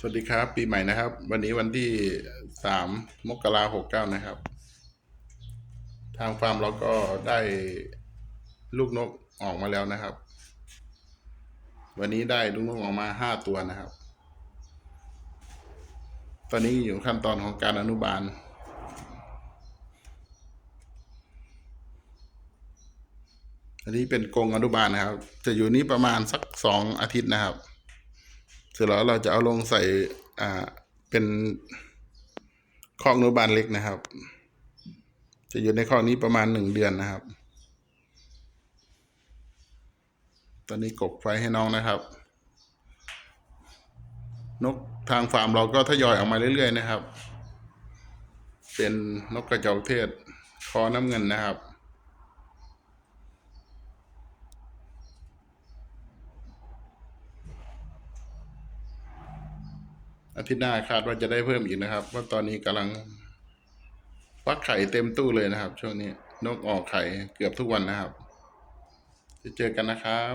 สวัสดีครับ ปีใหม่นะครับ วันนี้วันที่สามมกราหกเก้านะครับ ทางฟาร์มเราก็ได้ลูกนกออกมาแล้วนะครับ วันนี้ได้ลูกนกออกมาห้าตัวนะครับ ตอนนี้อยู่ขั้นตอนของการอนุบาลอันนี้เป็นกรงอนุบาลนะครับ จะอยู่นี้ประมาณสักสองอาทิตย์นะครับ ร็จแล้วเราจะเอาลงใส่อ่าเป็นคอกอนุบาลเล็กนะครับ จะอยู่ในคอกนี้ประมาณหนึ่งเดือนนะครับ ตอนนี้กบไฟให้น้องนะครับ นกทางฟาร์มเราก็ทยอยออกมาเรื่อยๆนะครับ เป็นนกกระจอกเทศคอน้ำเงินนะครับ อาทิตย์หน้าคาดว่าจะได้เพิ่มอีกนะครับว่าตอนนี้กำลังฟักไข่เต็มตู้เลยนะครับ ช่วงนี้นกออกไข่เกือบทุกวันนะครับ จะเจอกันนะครับ